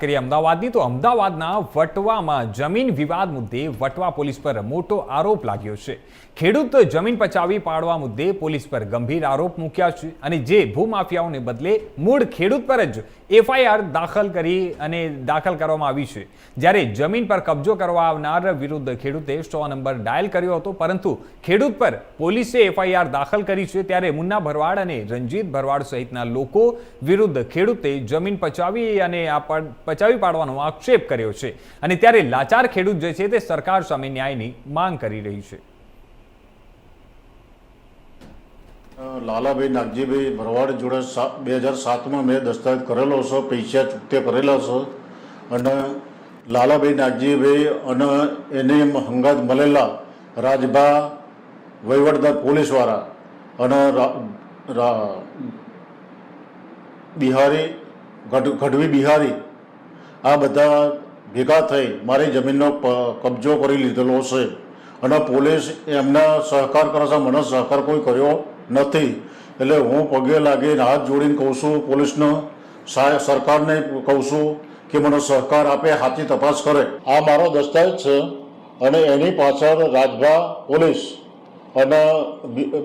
કરીએ અમદાવાદની, તો અમદાવાદના વટવામાં જમીન વિવાદ મુદ્દે વટવા પોલીસ પર મોટો આરોપ લાગ્યો છે. ખેડૂત જમીન પચાવી પાડવા મુદ્દે પોલીસ પર ગંભીર આરોપ મૂક્યા છે અને જે ભૂમાફિયાઓને બદલે મૂળ ખેડૂત પર જ એફઆઈઆર દાખલ કરી અને દાખલ કરવામાં આવી છે. જ્યારે જમીન પર કબજો કરવા આવનાર વિરુદ્ધ ખેડૂતે સો નંબર ડાયલ કર્યો હતો, પરંતુ ખેડૂત પર પોલીસે એફઆઈઆર દાખલ કરી છે ત્યારે મુન્ના ભરવાડ અને રંજીત ભરવાડ સહિતના લોકો વિરુદ્ધ ખેડૂતે જમીન પચાવી અને આ પચાવી પાડવાનો આક્ષેપ કર્યો છે અને ત્યારે લાચાર ખેડૂત જે છે તે સરકાર સામે ન્યાયની માંગ કરી રહી છે. લાલાભાઈ નાગજીભાઈ ભરવાડ જોડે બે હજાર સાતમાં મેં દસ્તાવેજ કરેલો છે, પૈસા ચૂકતે કરેલા છે અને લાલાભાઈ નાગજીભાઈ અને એને હંગાત મળેલા રાજભા વહીવટદાર પોલીસવાળા અને બિહારી ગઢવી બિહારી આ બધા ભેગા થઈ મારી જમીનનો કબજો કરી લીધેલો છે. અને પોલીસ એમના સહકાર કરે છે. મને સહકાર કોઈ કર્યો નથી. એટલે હું પગે લાગીને હાથ જોડીને કહું છું, પોલીસને સરકારને કહું છું કે મને સહકાર આપે હાથી તપાસ કરે. આ મારો દસ્તાવેજ છે અને એની પાછળ રાજભા પોલીસ અને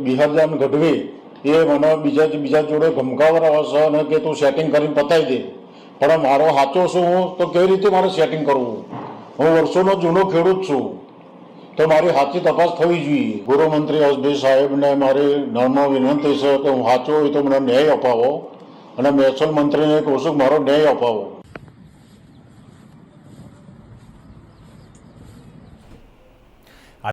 બિહારજાન ગઢવી એ મને બીજા બીજા જોડે ધમકાવડાવે છે અને કે તું સેટિંગ કરીને પતાવી દે. પણ મારો સાચો છું હું તો કેવી રીતે મારે સેટિંગ કરવું? હું વર્ષોનો જૂનો ખેડૂત છું. તો મારી સાચી તપાસ થવી જોઈએ. ગૃહમંત્રી હસભાઈ સાહેબને મારી નર્મ વિનંતી છે કે હું સાચો હોય તો મને ન્યાય અપાવો. અને મહેસૂલ મંત્રીને કહું છું મારો ન્યાય અપાવો.